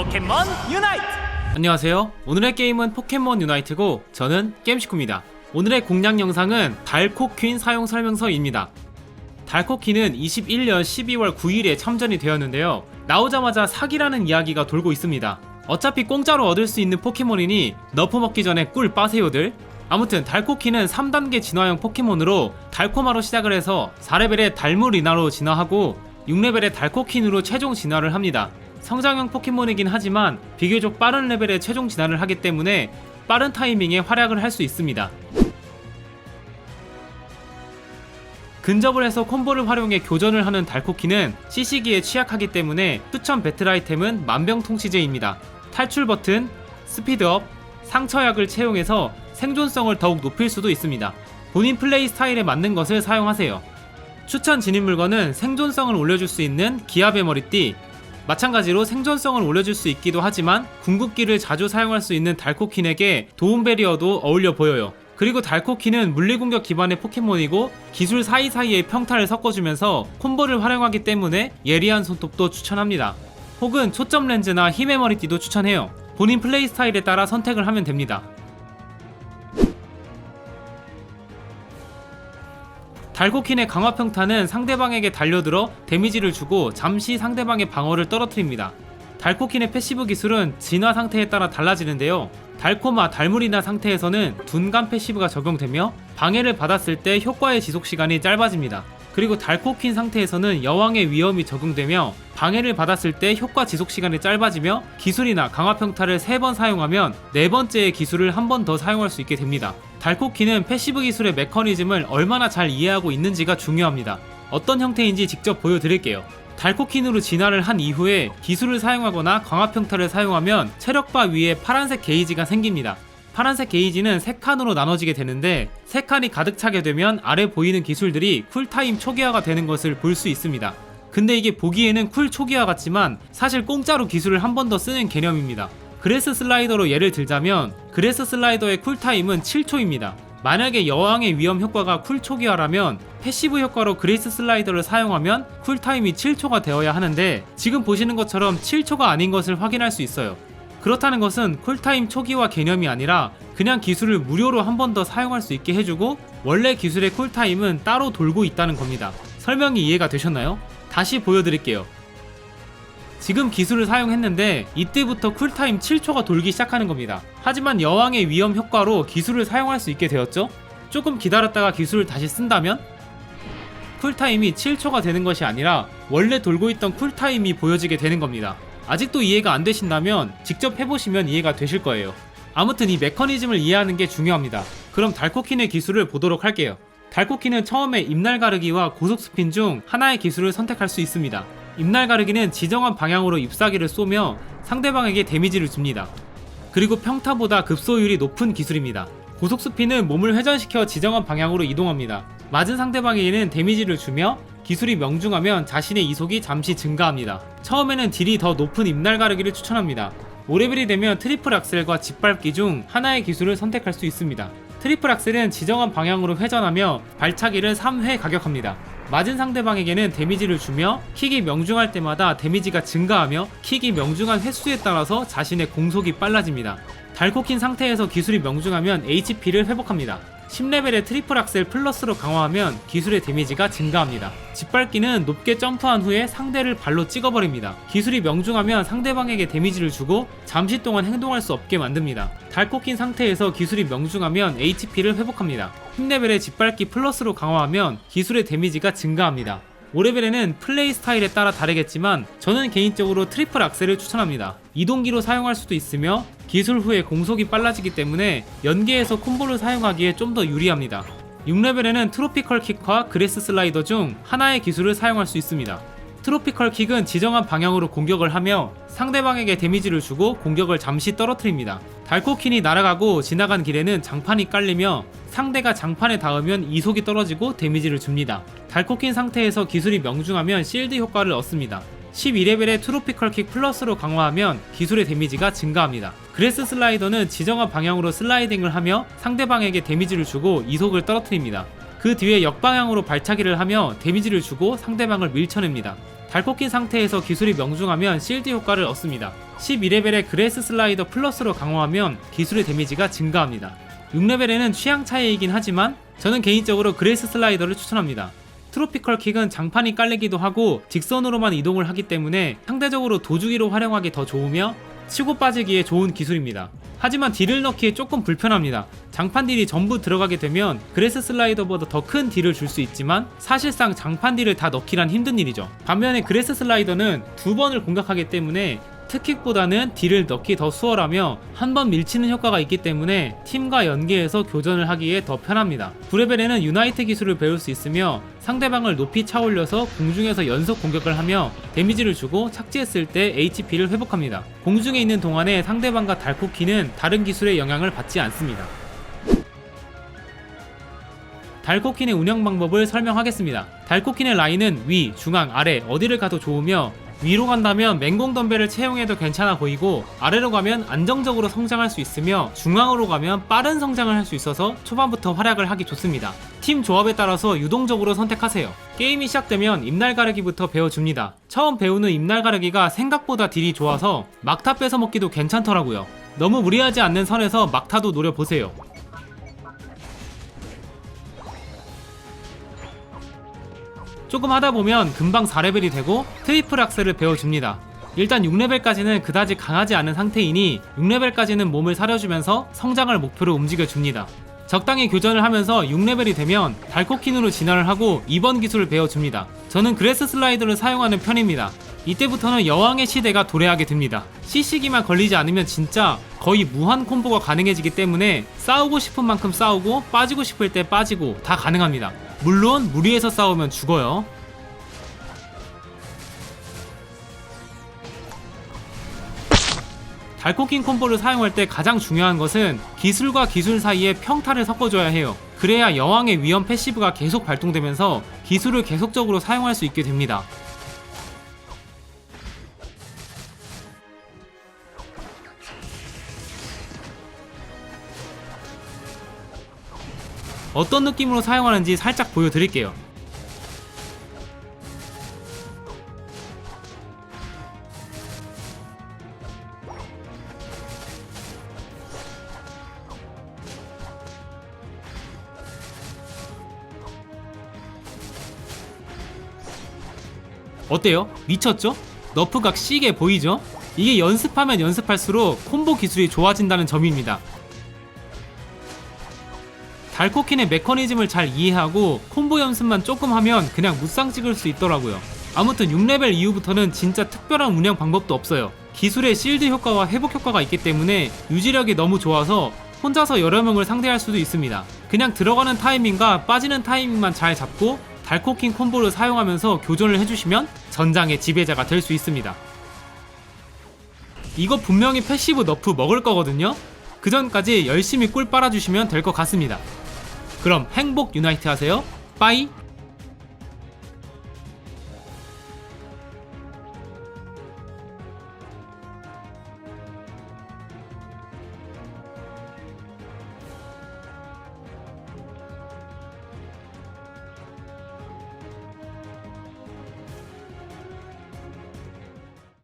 포켓몬 유나이트 안녕하세요. 오늘의 게임은 포켓몬 유나이트고 저는 게임시쿠입니다. 오늘의 공략 영상은 달코퀸 사용 설명서입니다. 달코퀸은 21년 12월 9일에 참전이 되었는데요. 나오자마자 사기라는 이야기가 돌고 있습니다. 어차피 공짜로 얻을 수 있는 포켓몬이니 너프 먹기 전에 꿀 빠세요들. 아무튼 달코키는 3단계 진화형 포켓몬으로 달코마로 시작을 해서 4레벨의 달무리나로 진화하고 6레벨의 달코킨으로 최종 진화를 합니다. 성장형 포켓몬이긴 하지만 비교적 빠른 레벨의 최종 진화를 하기 때문에 빠른 타이밍에 활약을 할 수 있습니다. 근접을 해서 콤보를 활용해 교전을 하는 달코키는 CC기에 취약하기 때문에 추천 배틀 아이템은 만병통치제입니다. 탈출 버튼, 스피드업, 상처약을 채용해서 생존성을 더욱 높일 수도 있습니다. 본인 플레이 스타일에 맞는 것을 사용하세요. 추천 진입 물건은 생존성을 올려줄 수 있는 기압의 머리띠, 마찬가지로 생존성을 올려줄 수 있기도 하지만 궁극기를 자주 사용할 수 있는 달코킨에게 도움 베리어도 어울려 보여요. 그리고 달코킨은 물리공격 기반의 포켓몬이고 기술 사이사이에 평타를 섞어주면서 콤보를 활용하기 때문에 예리한 손톱도 추천합니다. 혹은 초점 렌즈나 힘의 머리띠도 추천해요. 본인 플레이 스타일에 따라 선택을 하면 됩니다. 달코킨의 강화 평타는 상대방에게 달려들어 데미지를 주고 잠시 상대방의 방어를 떨어뜨립니다. 달코킨의 패시브 기술은 진화 상태에 따라 달라지는데요. 달코마 달물이나 상태에서는 둔감 패시브가 적용되며 방해를 받았을 때 효과의 지속 시간이 짧아집니다. 그리고 달코킨 상태에서는 여왕의 위험이 적용되며 방해를 받았을 때 효과 지속 시간이 짧아지며 기술이나 강화 평타를 3번 사용하면 네 번째의 기술을 한 번 더 사용할 수 있게 됩니다. 달코키는 패시브 기술의 메커니즘을 얼마나 잘 이해하고 있는지가 중요합니다. 어떤 형태인지 직접 보여드릴게요. 달코킨으로 진화를 한 이후에 기술을 사용하거나 강화 평타를 사용하면 체력바 위에 파란색 게이지가 생깁니다. 파란색 게이지는 3칸으로 나눠지게 되는데 3칸이 가득 차게 되면 아래 보이는 기술들이 쿨타임 초기화가 되는 것을 볼 수 있습니다. 근데 이게 보기에는 쿨 초기화 같지만 사실 공짜로 기술을 한 번 더 쓰는 개념입니다. 그레스 슬라이더로 예를 들자면 그레스 슬라이더의 쿨타임은 7초입니다. 만약에 여왕의 위험 효과가 쿨 초기화라면 패시브 효과로 그레이스 슬라이더를 사용하면 쿨타임이 7초가 되어야 하는데 지금 보시는 것처럼 7초가 아닌 것을 확인할 수 있어요. 그렇다는 것은 쿨타임 초기화 개념이 아니라 그냥 기술을 무료로 한 번 더 사용할 수 있게 해주고 원래 기술의 쿨타임은 따로 돌고 있다는 겁니다. 설명이 이해가 되셨나요? 다시 보여드릴게요. 지금 기술을 사용했는데 이때부터 쿨타임 7초가 돌기 시작하는 겁니다. 하지만 여왕의 위험 효과로 기술을 사용할 수 있게 되었죠? 조금 기다렸다가 기술을 다시 쓴다면 쿨타임이 7초가 되는 것이 아니라 원래 돌고 있던 쿨타임이 보여지게 되는 겁니다. 아직도 이해가 안 되신다면 직접 해보시면 이해가 되실 거예요. 아무튼 이 메커니즘을 이해하는 게 중요합니다. 그럼 달코킨의 기술을 보도록 할게요. 달코킨은 처음에 입날 가르기와 고속 스핀 중 하나의 기술을 선택할 수 있습니다. 입날 가르기는 지정한 방향으로 잎사귀를 쏘며 상대방에게 데미지를 줍니다. 그리고 평타보다 급소율이 높은 기술입니다. 고속 스피는 몸을 회전시켜 지정한 방향으로 이동합니다. 맞은 상대방에게는 데미지를 주며 기술이 명중하면 자신의 이속이 잠시 증가합니다. 처음에는 딜이 더 높은 입날 가르기를 추천합니다. 5레벨이 되면 트리플 악셀과 짓밟기 중 하나의 기술을 선택할 수 있습니다. 트리플 악셀은 지정한 방향으로 회전하며 발차기를 3회 가격합니다. 맞은 상대방에게는 데미지를 주며 킥이 명중할 때마다 데미지가 증가하며 킥이 명중한 횟수에 따라서 자신의 공속이 빨라집니다. 달코킨 상태에서 기술이 명중하면 HP를 회복합니다. 10레벨의 트리플 악셀 플러스로 강화하면 기술의 데미지가 증가합니다. 짓밟기는 높게 점프한 후에 상대를 발로 찍어버립니다. 기술이 명중하면 상대방에게 데미지를 주고 잠시 동안 행동할 수 없게 만듭니다. 달코킨 상태에서 기술이 명중하면 HP를 회복합니다. 10레벨의 짓밟기 플러스로 강화하면 기술의 데미지가 증가합니다. 5레벨에는 플레이 스타일에 따라 다르겠지만 저는 개인적으로 트리플 악셀을 추천합니다. 이동기로 사용할 수도 있으며 기술 후에 공속이 빨라지기 때문에 연계해서 콤보를 사용하기에 좀 더 유리합니다. 6레벨에는 트로피컬 킥과 그레스 슬라이더 중 하나의 기술을 사용할 수 있습니다. 트로피컬 킥은 지정한 방향으로 공격을 하며 상대방에게 데미지를 주고 공격을 잠시 떨어뜨립니다. 달코킨이 날아가고 지나간 길에는 장판이 깔리며 상대가 장판에 닿으면 이속이 떨어지고 데미지를 줍니다. 달코킨 상태에서 기술이 명중하면 실드 효과를 얻습니다. 12레벨의 트로피컬 킥 플러스로 강화하면 기술의 데미지가 증가합니다. 그레스 슬라이더는 지정한 방향으로 슬라이딩을 하며 상대방에게 데미지를 주고 이속을 떨어뜨립니다. 그 뒤에 역방향으로 발차기를 하며 데미지를 주고 상대방을 밀쳐냅니다. 달코킨 상태에서 기술이 명중하면 실드 효과를 얻습니다. 12레벨의 그레스 슬라이더 플러스로 강화하면 기술의 데미지가 증가합니다. 6레벨에는 취향 차이이긴 하지만 저는 개인적으로 그레스 슬라이더를 추천합니다. 트로피컬 킥은 장판이 깔리기도 하고 직선으로만 이동을 하기 때문에 상대적으로 도주기로 활용하기 더 좋으며 치고 빠지기에 좋은 기술입니다. 하지만 딜을 넣기에 조금 불편합니다. 장판 딜이 전부 들어가게 되면 그레스 슬라이더보다 더 큰 딜을 줄 수 있지만 사실상 장판 딜을 다 넣기란 힘든 일이죠. 반면에 그레스 슬라이더는 두 번을 공격하기 때문에 특킥보다는 딜을 넣기 더 수월하며 한 번 밀치는 효과가 있기 때문에 팀과 연계해서 교전을 하기에 더 편합니다. 9레벨에는 유나이트 기술을 배울 수 있으며 상대방을 높이 차올려서 공중에서 연속 공격을 하며 데미지를 주고 착지했을 때 HP를 회복합니다. 공중에 있는 동안에 상대방과 달코키는 다른 기술의 영향을 받지 않습니다. 달코킨의 운영 방법을 설명하겠습니다. 달코킨의 라인은 위, 중앙, 아래 어디를 가도 좋으며 위로 간다면 맹공 덤벨을 채용해도 괜찮아 보이고 아래로 가면 안정적으로 성장할 수 있으며 중앙으로 가면 빠른 성장을 할 수 있어서 초반부터 활약을 하기 좋습니다. 팀 조합에 따라서 유동적으로 선택하세요. 게임이 시작되면 입날 가르기부터 배워줍니다. 처음 배우는 입날 가르기가 생각보다 딜이 좋아서 막타 뺏어 먹기도 괜찮더라고요. 너무 무리하지 않는 선에서 막타도 노려보세요. 조금 하다 보면 금방 4레벨이 되고 트리플 악셀을 배워줍니다. 일단 6레벨까지는 그다지 강하지 않은 상태이니 6레벨까지는 몸을 사려주면서 성장을 목표로 움직여줍니다. 적당히 교전을 하면서 6레벨이 되면 달코킨으로 진화를 하고 2번 기술을 배워줍니다. 저는 그레스 슬라이더를 사용하는 편입니다. 이때부터는 여왕의 시대가 도래하게 됩니다. CC기만 걸리지 않으면 진짜 거의 무한 콤보가 가능해지기 때문에 싸우고 싶은 만큼 싸우고 빠지고 싶을 때 빠지고 다 가능합니다. 물론 무리해서 싸우면 죽어요. 달코킹 콤보를 사용할 때 가장 중요한 것은 기술과 기술 사이에 평타를 섞어줘야 해요. 그래야 여왕의 위험 패시브가 계속 발동되면서 기술을 계속적으로 사용할 수 있게 됩니다. 어떤 느낌으로 사용하는지 살짝 보여드릴게요. 어때요? 미쳤죠? 너프각 시게 보이죠? 이게 연습하면 연습할수록 콤보 기술이 좋아진다는 점입니다. 달코킨의 메커니즘을 잘 이해하고 콤보 연습만 조금 하면 그냥 무쌍 찍을 수 있더라고요. 아무튼 6레벨 이후부터는 진짜 특별한 운영 방법도 없어요. 기술의 실드 효과와 회복 효과가 있기 때문에 유지력이 너무 좋아서 혼자서 여러 명을 상대할 수도 있습니다. 그냥 들어가는 타이밍과 빠지는 타이밍만 잘 잡고 달코킨 콤보를 사용하면서 교전을 해주시면 전장의 지배자가 될 수 있습니다. 이거 분명히 패시브 너프 먹을 거거든요? 그 전까지 열심히 꿀 빨아주시면 될 것 같습니다. 그럼 행복 유나이트 하세요. 빠이!